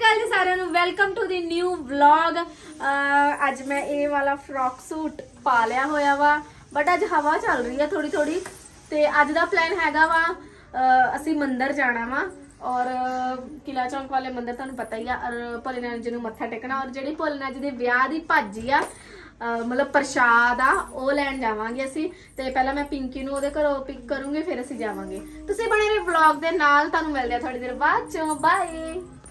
ਅਕਾਲ ਜੀ ਸਾਰਿਆਂ ਨੂੰ welcome to the new vlog ਅੱਜ ਮੈਂ ਇਹ ਵਾਲਾ ਫਰੋਕ ਸੂਟ ਪਾ ਲਿਆ ਹੋਇਆ ਵਾ ਬਟ ਅੱਜ ਹਵਾ ਚੱਲ ਰਹੀ ਆ ਥੋੜੀ ਥੋੜੀ ਤੇ ਅੱਜ ਦਾ ਪਲਾਨ ਹੈਗਾ ਵਾ ਅਸੀਂ ਮੰਦਿਰ ਜਾਣਾ ਵਾ, ਔਰ ਕਿਲਾ ਚੌਂਕ ਵਾਲੇ ਮੰਦਿਰ ਤੁਹਾਨੂੰ ਪਤਾ ਹੀ ਆ, ਔਰ ਭੋਲੇਨਾਥ ਜੀ ਨੂੰ ਮੱਥਾ ਟੇਕਣਾ, ਔਰ ਜਿਹੜੀ ਭੋਲੇਨਾਥ ਜੀ ਦੇ ਵਿਆਹ ਦੀ ਭਾਜੀ ਆ ਮਤਲਬ ਪ੍ਰਸ਼ਾਦ ਆ, ਉਹ ਲੈਣ ਜਾਵਾਂਗੇ ਅਸੀਂ, ਤੇ ਪਹਿਲਾਂ ਮੈਂ ਪਿੰਕੀ ਨੂੰ ਉਹਦੇ ਘਰੋਂ ਪਿਕ ਕਰੂੰਗੀ, ਫਿਰ ਅਸੀਂ ਜਾਵਾਂਗੇ। ਤੁਸੀਂ ਬਣੇ ਰਹੋ ਵਲੌਗ ਦੇ ਨਾਲ, ਤੁਹਾਨੂੰ ਮਿਲਦੇ ਆ ਥੋੜੀ ਦੇਰ ਬਾਅਦ ਚੋਂ ਬਾਏ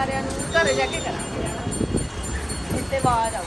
ਸਾਰਿਆਂ ਨੂੰ ਘਰੇ ਜਾ ਕੇ ਕਰਾਂਗੇ। ਇੱਥੇ ਬਾਹਰ ਆਓ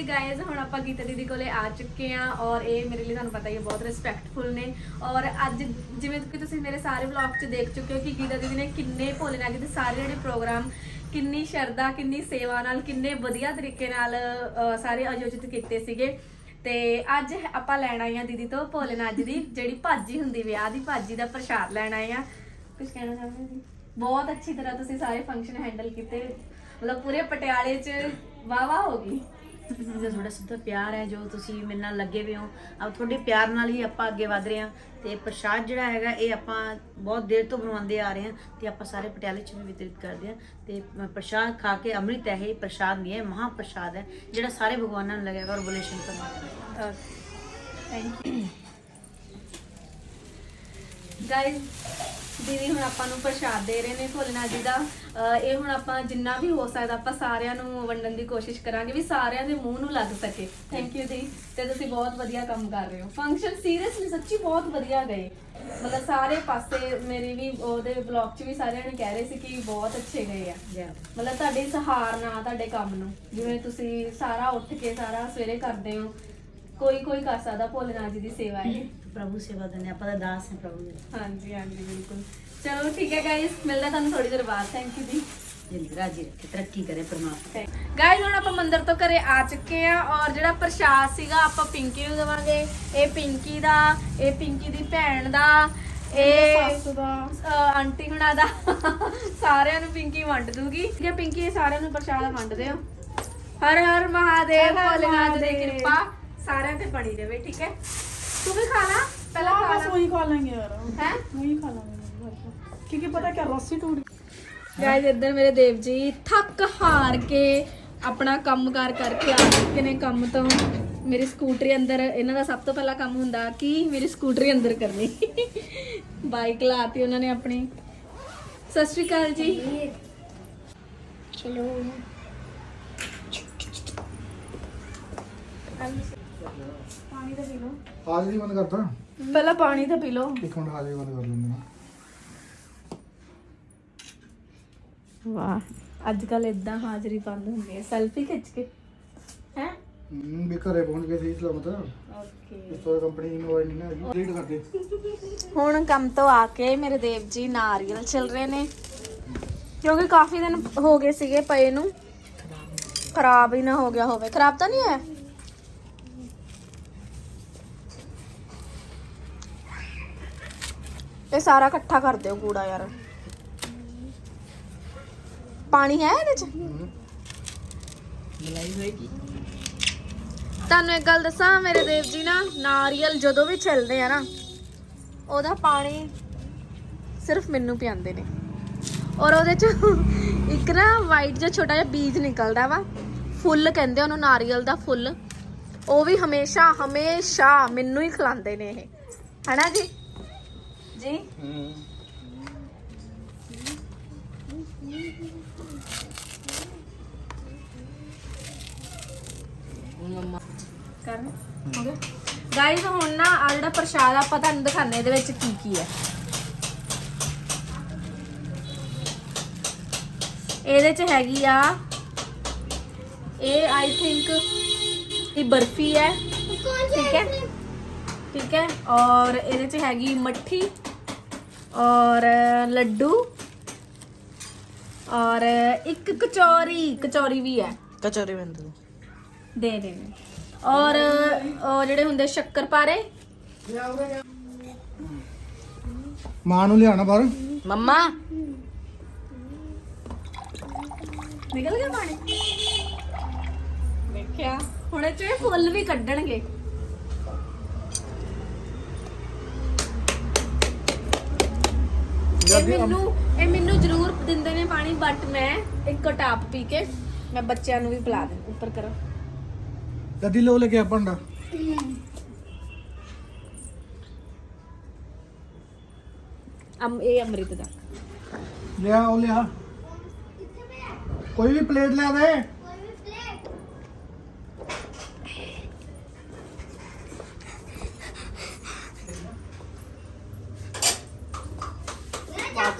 ਵੈਲਕਮ ਗਾਇਜ਼ ਹੁਣ ਆਪਾਂ ਗੀਤਾ ਦੀਦੀ ਕੋਲੇ ਆ ਚੁੱਕੇ ਆ ਔਰ ਇਹ ਮੇਰੇ ਲਈ ਤੁਹਾਨੂੰ ਪਤਾ ਹੀ ਹੈ, ਬਹੁਤ ਰਿਸਪੈਕਟਫੁਲ ਨੇ। ਔਰ ਅੱਜ ਜਿਵੇਂ ਕਿ ਤੁਸੀਂ ਮੇਰੇ ਸਾਰੇ ਵਲੌਗ 'ਚ ਦੇਖ ਚੁੱਕੇ ਹੋ ਕਿ ਗੀਤਾ ਦੀਦੀ ਨੇ ਕਿੰਨੇ ਭੋਲੇਨਾਥ ਜੀ ਦੇ ਸਾਰੇ ਜਿਹੜੇ ਪ੍ਰੋਗਰਾਮ ਕਿੰਨੀ ਸ਼ਰਧਾ, ਕਿੰਨੀ ਸੇਵਾ ਨਾਲ, ਕਿੰਨੇ ਵਧੀਆ ਤਰੀਕੇ ਨਾਲ ਸਾਰੇ ਆਯੋਜਿਤ ਕੀਤੇ ਸੀਗੇ। ਤੇ ਅੱਜ ਆਪਾਂ ਲੈਣ ਆਏ ਆ ਦੀਦੀ ਤੋਂ ਭੋਲੇਨਾਥ ਜੀ ਦੀ, ਜਿਹੜੀ ਭਾਜੀ ਹੁੰਦੀ, ਵਿਆਹ ਦੀ ਭਾਜੀ ਦਾ ਪ੍ਰਸ਼ਾਦ ਲੈਣ ਆਏ ਆ ਕੁਝ ਕਹਿਣਾ ਚਾਹੁੰਦੇ ਜੀ? ਬਹੁਤ ਅੱਛੀ ਤਰ੍ਹਾਂ ਤੁਸੀਂ ਸਾਰੇ ਫੰਕਸ਼ਨ ਹੈਂਡਲ ਕੀਤੇ। ਮਤਲਬ ਪੂਰੇ ਪਟਿਆਲੇ 'ਚ ਵਾਵਾ ਹੋ ਗਈ। ਜੋ ਤੁਹਾਡਾ ਸਿੱਧਾ ਪਿਆਰ ਹੈ, ਜੋ ਤੁਸੀਂ ਮੇਰੇ ਨਾਲ ਲੱਗੇ ਹੋਏ ਹੋ ਆਪ ਤੁਹਾਡੇ ਪਿਆਰ ਨਾਲ ਹੀ ਆਪਾਂ ਅੱਗੇ ਵਧ ਰਹੇ ਹਾਂ ਤੇ ਪ੍ਰਸ਼ਾਦ ਜਿਹੜਾ ਹੈਗਾ, ਇਹ ਆਪਾਂ ਬਹੁਤ ਦੇਰ ਤੋਂ ਬਣਵਾਉਂਦੇ ਆ ਰਹੇ ਹਾਂ ਤੇ ਆਪਾਂ ਸਾਰੇ ਪਟਿਆਲੇ ਚ ਵੀ ਵਿਤਰਿਤ ਕਰਦੇ ਹਾਂ ਤੇ ਪ੍ਰਸ਼ਾਦ ਖਾ ਕੇ ਅੰਮ੍ਰਿਤ ਹੈ, ਇਹ ਪ੍ਰਸ਼ਾਦ ਨਹੀਂ ਹੈ ਮਹਾ ਪ੍ਰਸ਼ਾਦ ਹੈ, ਜਿਹੜਾ ਸਾਰੇ ਭਗਵਾਨਾਂ ਨੂੰ ਲੱਗੇਗਾ ਔਰ ਬੋਲੇ ਸ਼ੰਕਰ ਥੈਂਕ ਯੂ ਗਾਇਸ ਦੀਦੀ ਹੁਣ ਆਪਾਂ ਨੂੰ ਪ੍ਰਸ਼ਾਦ ਦੇ ਰਹੇ ਨੇ ਭੋਲੇਨਾਥ ਜੀ ਦਾ। ਅਹ ਇਹ ਹੁਣ ਆਪਾਂ ਜਿੰਨਾ ਵੀ ਹੋ ਸਕਦਾ ਆਪਾਂ ਸਾਰਿਆਂ ਨੂੰ ਵੰਡਣ ਦੀ ਕੋਸ਼ਿਸ਼ ਕਰਾਂਗੇ ਵੀ ਸਾਰਿਆਂ ਦੇ ਮੂੰਹ ਨੂੰ ਲੱਗ ਸਕੇ। ਥੈਂਕ ਯੂ ਦੀ ਤੇ ਤੁਸੀਂ ਬਹੁਤ ਵਧੀਆ ਕੰਮ ਕਰ ਰਹੇ ਹੋ। ਫੰਕਸ਼ਨ ਸੀਰੀਅਸਲੀ ਸੱਚੀ ਬਹੁਤ ਵਧੀਆ ਗਏ। ਮਤਲਬ ਸਾਰੇ ਪਾਸੇ ਮੇਰੀ ਵੀ ਉਹਦੇ ਬਲੌਗ 'ਚ ਵੀ ਸਾਰਿਆਂ ਨੇ ਕਹਿ ਰਹੇ ਸੀ ਕਿ ਬਹੁਤ ਅੱਛੇ ਗਏ ਆ। ਜੈ ਮਤਲਬ ਤੁਹਾਡੀ ਸਹਾਰਨਾ ਤੁਹਾਡੇ ਕੰਮ ਨੂੰ। ਜਿਵੇਂ ਤੁਸੀਂ ਸਾਰਾ ਉੱਠ ਕੇ ਸਾਰਾ ਸਵੇਰੇ ਕਰਦੇ ਹੋ ਕੋਈ ਕੋਈ ਕਰ ਸਕਦਾ ਭੋਲੇਨਾਥ ਜੀ ਦੀ ਸੇਵਾ ਇਹ। ਪ੍ਰਭੂ ਸੇਵਾ ਦਨੇ ਆਪਾਂ ਦਾ ਦਾਸ ਹੈ ਪ੍ਰਭੂ ਦੇ ਹਾਂਜੀ ਹਾਂਜੀ ਬਿਲਕੁਲ। ਚਲੋ ਠੀਕ ਹੈ ਗਾਇਸ ਮਿਲਦਾ ਤੁਹਾਨੂੰ ਥੋੜੀ ਦੇਰ ਬਾਅਦ। ਥੈਂਕ ਯੂ ਜੀ। ਜਿੰਦਗੀ ਰਾਜੀ ਰੱਖੇ ਤਰੱਕੀ ਕਰੇ ਪਰਮਾਤਮਾ। ਗਾਇਸ ਹੁਣ ਆਪਾਂ ਮੰਦਿਰ ਤੋਂ ਘਰੇ ਆ ਚੁੱਕੇ ਆ ਔਰ ਜਿਹੜਾ ਪ੍ਰਸ਼ਾਦ ਸੀਗਾ ਆਪਾਂ ਪਿੰਕੀ ਨੂੰ ਦੇਵਾਂਗੇ। ਇਹ ਪਿੰਕੀ ਦਾ ਇਹ ਪਿੰਕੀ ਦੀ ਭੈਣ ਦਾ ਇਹ ਸੱਸ ਦਾ। ਆਂਟੀ ਹੁਣਾਂ ਦਾ। ਸਾਰਿਆਂ ਨੂੰ ਪਿੰਕੀ ਵੰਡ ਦੂਗੀ। ਕਿ ਪਿੰਕੀ ਇਹ ਸਾਰਿਆਂ ਨੂੰ ਪ੍ਰਸ਼ਾਦ ਵੰਡ ਦਿਓ ਹਰ ਹਰ ਮਹਾਦੇਵ ਭੋਲੇਨਾਥ ਦੀ। ਕਿਰਪਾ ਸਾਰਿਆਂ ਤੇ ਬਣੀ ਰਹੇ ਠੀਕ ਹੈ? ਤੂੰ ਵੀ ਖਾ ਲਾ ਪਹਿਲਾਂ हाँ, ਖਾ बस ਲਾ वही खा लेंगे यार ਹੈ वही खा लेंगे क्योंकि पता क्या रस्सी टूट गई ਗਾਇਜ਼ ਇੱਧਰ ਮੇਰੇ ਦੇਵ ਜੀ ਥੱਕ ਹਾਰ ਕੇ ਆਪਣਾ ਕੰਮਕਾਰ ਕਰਕੇ ਆ ਚੁੱਕੇ ਨੇ ਕੰਮ ਤੋਂ ਮੇਰੀ ਸਕੂਟਰੀ ਅੰਦਰ ਇਹਨਾਂ ਦਾ ਸਭ ਤੋਂ ਪਹਿਲਾ ਕੰਮ ਹੁੰਦਾ ਕਿ ਮੇਰੀ ਸਕੂਟਰੀ ਅੰਦਰ ਕਰਨੀ ਬਾਈਕ ਲਾਤੀ ਉਹਨਾਂ ਨੇ ਆਪਣੀ ਸਤਿ ਸ਼੍ਰੀ ਅਕਾਲ ਜੀ ਚਲੋ ਪਾਣੀ ਤਾਂ ਪੀ ਲਓ ਹਾਜ਼ਰੀ ਬੰਦ ਕਰਦਾ। ਪਹਿਲਾਂ ਪਾਣੀ ਤਾਂ ਪੀ ਲਓ। ਇੱਕ ਮਿੰਟ ਹਾਜ਼ਰੀ ਬੰਦ ਕਰ ਲੈਂਦੇ ਹਾਂ ਵਾਹ ਅੱਜ ਕੱਲ ਇਦਾਂ ਹਾਜ਼ਰੀ ਬੰਦ ਹੁੰਦੀ ਹੈ। ਸੈਲਫੀ ਖਿੱਚ ਕੇ ਹੈ? ਹਮ, ਵੀ ਘਰੇ ਪਹੁੰਚ ਗਏ ਸਹੀ ਸਲਾਮਤ। ਓਕੇ। ਇਸ ਤੋਂ ਕੰਪਨੀ ਦੀ ਮੋਬਾਈਲ ਨਹੀਂ ਨਾ ਹੈਗੀ। ਰੀਡ ਕਰਦੇ ਹੁਣ ਕੰਮ ਤੋਂ ਆ ਕੇ ਮੇਰੇ ਦੇਵ ਜੀ ਨਾਰੀਅਲ ਛਿਲ ਰਹੇ ਨੇ। ਕਿਉਂਕਿ ਕਾਫੀ ਦਿਨ ਹੋ ਗਏ ਸੀਗੇ ਪਏ ਨੂੰ। ਖਰਾਬ ਹੀ ਨਾ ਹੋ ਗਿਆ ਹੋਵੇ। ਖਰਾਬ ਤਾਂ ਨਹੀਂ ਹੋਇਆ? ਇਹ ਸਾਰਾ ਇਕੱਠਾ ਕਰ ਦਿਓ ਕੂੜਾ ਯਾਰ। ਪਾਣੀ ਹੈ ਇਹਦੇ ਚ? ਤੁਹਾਨੂੰ ਇੱਕ ਗੱਲ ਦੱਸਾਂ ਮੇਰੇ ਦੇਵ ਜੀ ਨਾ ਨਾਰੀਅਲ ਜਦੋਂ ਵੀ ਛਿਲਦੇ ਆ ਨਾ ਉਹਦਾ ਪਾਣੀ ਸਿਰਫ ਮੈਨੂੰ ਪਿਆਉਂਦੇ ਨੇ। ਔਰ ਉਹਦੇ ਚ ਇੱਕ ਨਾ ਵਾਈਟ ਜਿਹਾ ਛੋਟਾ ਜਿਹਾ ਬੀਜ ਨਿਕਲਦਾ ਵਾ ਫੁੱਲ ਕਹਿੰਦੇ ਉਹਨੂੰ ਨਾਰੀਅਲ ਦਾ ਫੁੱਲ। ਉਹ ਵੀ ਹਮੇਸ਼ਾ ਹਮੇਸ਼ਾ ਮੈਨੂੰ ਹੀ ਖਿਲਾਉਂਦੇ ਨੇ ਇਹ। ਹਨਾ ਜੀ? ਜੀ। ਹੋ ਗਿਆ? ਹੁਣ ਨਾ ਆ ਜਿਹੜਾ ਪ੍ਰਸ਼ਾਦ ਆਪਾਂ ਤੁਹਾਨੂੰ ਦਿਖਾਣੇ ਇਹਦੇ ਵਿੱਚ ਕੀ ਕੀ ਹੈ। ਇਹਦੇ ਚ ਹੈਗੀ ਆ ਇਹ ਆਈ ਥਿੰਕ ਇਹ ਬਰਫੀ ਹੈ। ਠੀਕ ਹੈ? ਠੀਕ ਹੈ? ਔਰ ਇਹਦੇ ਚ ਹੈਗੀ ਮੱਠੀ। ਔਰ ਲੱਡੂ ਔਰ ਇੱਕ ਕਚੌਰੀ ਕਚੌਰੀ ਵੀ ਹੈ। ਕਚੋਰੀ ਬੰਦ ਦੇ ਦੇ ਦੇ। ਔਰ ਉਹ ਜਿਹੜੇ ਹੁੰਦੇ ਸ਼ੱਕਰ ਪਾਰੇ। ਮਾਂ ਨੂੰ ਲਿਆਣਾ ਬਾਹਰ। ਮੰਮਾ। ਨਿਕਲ ਗਿਆ ਪਾਣੀ? ਦੇਖਿਆ। ਹੁਣ ਇਹ ਚੋਂ ਇਹ ਫੁੱਲ ਵੀ ਕੱਢਣਗੇ। ਇਹ ਮੈਨੂੰ ਇਹ ਮੈਨੂੰ ਜ਼ਰੂਰ ਦਿੰਦੇ ਨੇ ਪਾਣੀ ਬਟ ਮੈਂ ਇੱਕ ਟਾਪ ਪੀ ਕੇ ਮੈਂ ਬੱਚਿਆਂ ਨੂੰ ਵੀ ਪਿਲਾ ਦੇ ਉੱਪਰ ਕਰੋ। ਕਦੀ ਲੋ ਲੈ ਕੇ ਆ ਭਾਂਡਾ ਅਮ ਇਹ ਅੰਮ੍ਰਿਤ ਦਾ। ਲਿਆ ਉਹ ਲਿਆ। ਕੋਈ ਵੀ ਪਲੇਟ ਲਿਆ ਦੇ।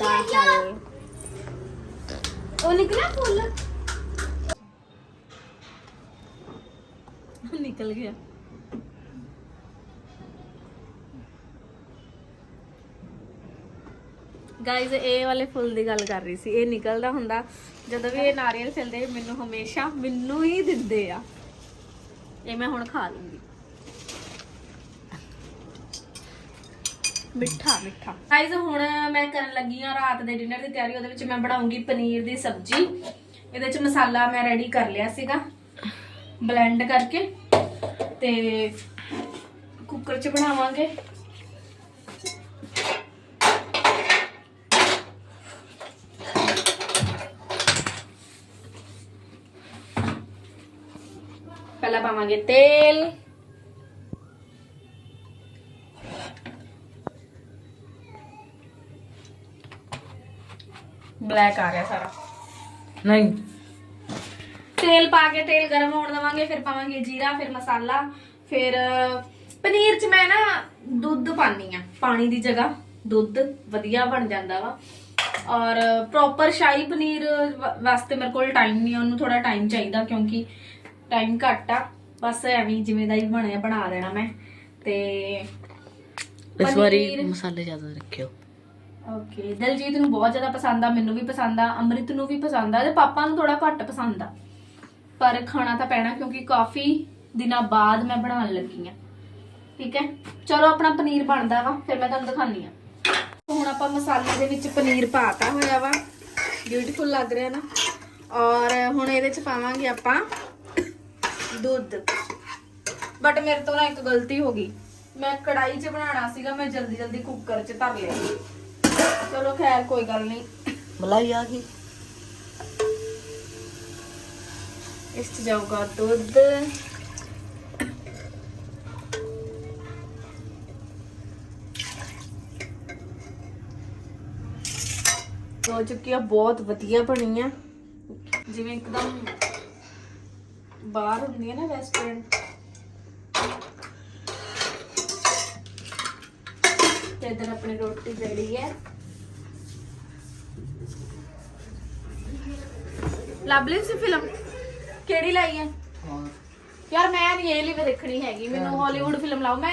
ਪਾਤਾ ਚੱਲ। ਉਹ ਨਿਕਲਿਆ ਫੁੱਲ? ਨਿਕਲ ਗਿਆ। ਗਾਇਜ਼ ਇਹ ਵਾਲੇ ਫੁੱਲ ਦੀ ਗੱਲ ਕਰ ਰਹੀ ਸੀ। ਇਹ ਨਿਕਲਦਾ ਹੁੰਦਾ ਜਦੋਂ ਵੀ ਇਹ ਨਾਰੀਅਲ ਛਿਲਦੇ ਮੈਨੂੰ ਹਮੇਸ਼ਾ ਮੈਨੂੰ ਹੀ ਦਿੰਦੇ ਆ। ਇਹ ਮੈਂ ਹੁਣ ਖਾ ਲੂੰਗੀ। ਮਿੱਠਾ ਮਿੱਠਾ। ਗਾਇਜ਼ ਹੁਣ ਮੈਂ ਕਰਨ ਲੱਗੀ ਆ ਰਾਤ ਦੇ ਡਿਨਰ ਦੀ ਤਿਆਰੀ। ਉਹਦੇ ਵਿੱਚ ਮੈਂ ਬਣਾਉਂਗੀ ਪਨੀਰ ਦੀ ਸਬਜ਼ੀ। ਇਹਦੇ ਵਿੱਚ ਮਸਾਲਾ ਮੈਂ ਰੈਡੀ ਕਰ ਲਿਆ ਸੀਗਾ। ਬਲੈਂਡ ਕਰਕੇ। ਤੇ ਕੁੱਕਰ 'ਚ ਬਣਾਵਾਂਗੇ। ਪਹਿਲਾਂ ਪਾਵਾਂਗੇ ਤੇਲ। ਬਲੈਕ ਆ ਗਿਆ ਸਾਰਾ। ਨਹੀਂ। ਤੇਲ ਪਾ ਕੇ ਤੇਲ ਗਰਮ ਹੋਣ ਦਵਾਂਗੇ ਫਿਰ ਪਾਵਾਂਗੇ ਜੀਰਾ ਫਿਰ ਮਸਾਲਾ ਫਿਰ ਪਨੀਰ ਚ ਮੈਂ ਨਾ ਦੁੱਧ ਪਾਨੀ ਆ ਪਾਣੀ ਦੀ ਜਗ੍ਹਾ। ਦੁੱਧ ਵਧੀਆ ਬਣ ਜਾਂਦਾ ਵਾ। ਔਰ ਪ੍ਰੋਪਰ ਸ਼ਾਹੀ ਪਨੀਰ ਵਾਸਤੇ ਮੇਰੇ ਕੋਲ ਟਾਈਮ ਨਹੀਂ ਉਹਨੂੰ ਥੋੜਾ ਟਾਈਮ ਚਾਹੀਦਾ ਕਿਉਂਕਿ ਟਾਈਮ ਘੱਟ ਆ। ਬਸ ਐਵੇਂ ਜਿਵੇਂ ਦਾ ਹੀ ਬਣਿਆ ਬਣਾ ਦੇਣਾ ਮੈਂ। ਤੇ ਇਸ ਵਾਰੀ ਮਸਾਲੇ ਜ਼ਿਆਦਾ ਰੱਖਿਓ। ਓਕੇ ਦਲਜੀਤ ਨੂੰ ਬਹੁਤ ਜ਼ਿਆਦਾ ਪਸੰਦ ਆ, ਮੈਨੂੰ ਵੀ ਪਸੰਦ ਆ, ਅੰਮ੍ਰਿਤ ਨੂੰ ਵੀ ਪਸੰਦ ਆ, ਤੇ ਪਾਪਾ ਨੂੰ ਥੋੜਾ ਘੱਟ ਪਸੰਦ ਆ। ਪਰ ਖਾਣਾ ਤਾਂ ਪੈਣਾ, ਕਿਉਂਕਿ ਕਾਫੀ ਦਿਨਾਂ ਬਾਅਦ ਮੈਂ ਬਣਾਉਣ ਲੱਗੀ ਆ। ਠੀਕ ਹੈ? ਚਲੋ, ਆਪਣਾ ਪਨੀਰ ਬਣਦਾ ਵਾ, ਫਿਰ ਮੈਂ ਤੁਹਾਨੂੰ ਦਿਖਾਨੀ ਆ। ਹੁਣ ਆਪਾਂ ਮਸਾਲੇ ਦੇ ਵਿੱਚ ਪਨੀਰ ਪਾਤਾ ਹੋਇਆ ਵਾ ਬਿਊਟੀਫੁਲ ਲੱਗ ਰਿਹਾ ਨਾ। ਔਰ ਹੁਣ ਇਹਦੇ ਚ ਪਾਵਾਂਗੇ ਆਪਾਂ ਦੁੱਧ। ਬਟ ਮੇਰੇ ਤੋਂ ਨਾ ਇੱਕ ਗਲਤੀ ਹੋ ਗਈ। ਮੈਂ ਕੜਾਈ 'ਚ ਬਣਾਉਣਾ ਸੀਗਾ, ਮੈਂ ਜਲਦੀ ਜਲਦੀ ਕੁੱਕਰ 'ਚ ਧਰ ਲਿਆ। ਚਲੋ ਖੈਰ ਕੋਈ ਗੱਲ ਨਹੀਂ ਮਲਾਈ ਆ ਗਈ ਇਸ 'ਚ ਜਾਊਗਾ ਦੁੱਧ ਹੋ ਚੁੱਕੀ ਆ ਬਹੁਤ ਵਧੀਆ ਬਣੀ ਆ ਜਿਵੇਂ ਇੱਕਦਮ ਬਾਹਰ ਹੁੰਦੀ ਹੈ ਨਾ ਰੈਸਟੋਰੈਂਟ ਤੇ ਇਧਰ ਆਪਣੀ ਰੋਟੀ ਰੈਡੀ ਹੈ ਲਵਲੀ ਸੀ ਫਿਲਮ ਕਿਹੜੀ ਲਾਈ ਹੈ? ਯਾਰ ਮੈਂ ਨਹੀਂ ਇਹ ਲਈ ਦੇਖਣੀ ਹੈਗੀ ਮੈਨੂੰ ਹਾਲੀਵੁੱਡ ਫਿਲਮ ਲਾਓ। ਮੈਂ